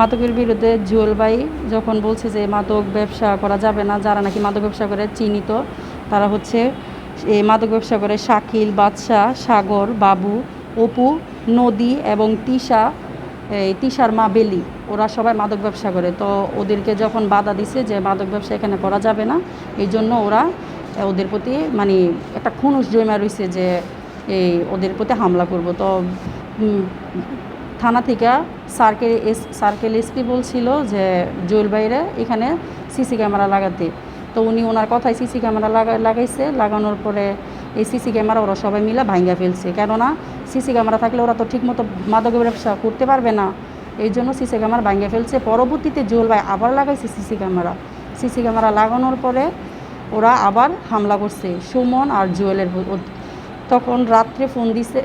মাদকের বিরুদ্ধে জুয়েল ভাই যখন বলছে যে মাদক ব্যবসা করা যাবে না, যারা নাকি মাদক ব্যবসা করে চিহ্নিত, তারা হচ্ছে এই মাদক ব্যবসা করে শাকিল, বাদশাহ, সাগর, বাবু, অপু, নদী এবং তিশা, এই তিশার মা বেলি, ওরা সবাই মাদক ব্যবসা করে। তো ওদেরকে যখন বাধা দিছে যে মাদক ব্যবসা এখানে করা যাবে না, এই জন্য ওরা ওদের প্রতি মানে একটা খুনুস জমা রয়েছে যে এই ওদের প্রতি হামলা করব। তো থানা থেকে সার্কেল এস সার্কেল এসপি বলছিল যে জুয়েল বাইরে এখানে সিসি ক্যামেরা লাগাতে। তো উনি ওনার কথায় সিসি ক্যামেরা লাগা, লাগাইছে, লাগানোর পরে এই সিসি ক্যামেরা ওরা সবাই মিলে ভাঙ্গা ফেলছে। কেননা সিসি ক্যামেরা থাকলে ওরা তো ঠিকমতো মাদক ব্যবসা করতে পারবে না। এই জন্য সিসি ক্যামেরা ভাঙ্গা ফেলছে। পরবর্তীতে জুয়েল ভাই আবার লাগাইছে সিসি ক্যামেরা। সিসি ক্যামেরা লাগানোর পরে ওরা আবার হামলা করছে সুমন আর জুয়েলের তখন রাত্রে ফোন দিছে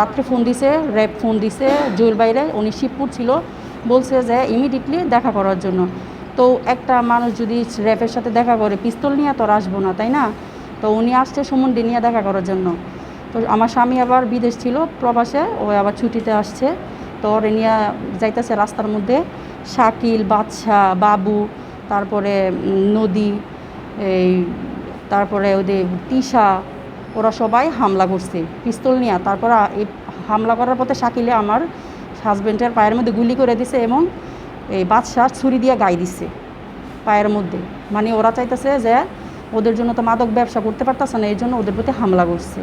রাত্রে ফোন দিছে, র্যাব ফোন দিছে, জুয়েল বাইরে উনি শিবপুর ছিল। বলছে যে ইমিডিয়েটলি দেখা করার জন্য। তো একটা মানুষ যদি র্যাবের সাথে দেখা করে পিস্তল নিয়ে তো আসব না, তাই না? তো উনি আসছে সুমনডি নিয়ে দেখা করার জন্য। তো আমার স্বামী আবার বিদেশ ছিল প্রবাসে, ও আবার ছুটিতে আসছে। তো ওরে নিয়ে যাইতেছে রাস্তার মধ্যে। শাকিল, বাদশাহ, বাবু, তারপরে নদী, এই, তারপরে ওদের তিশা ওরা সবাই হামলা করছে। পিস্তল নিয়ে। তারপর এই হামলা করার পথে শাকিলে আমার হাজব্যান্ডের পায়ের মধ্যে গুলি করে দিছে এবং এই বাদশাহ ছুরি দিয়ে গাই দিছে পায়ের মধ্যে। মানে ওরা চাইতেছে যে ওদের জন্য তো মাদক ব্যবসা করতে পারতেছে না, এই জন্য ওদের প্রতি হামলা করছে।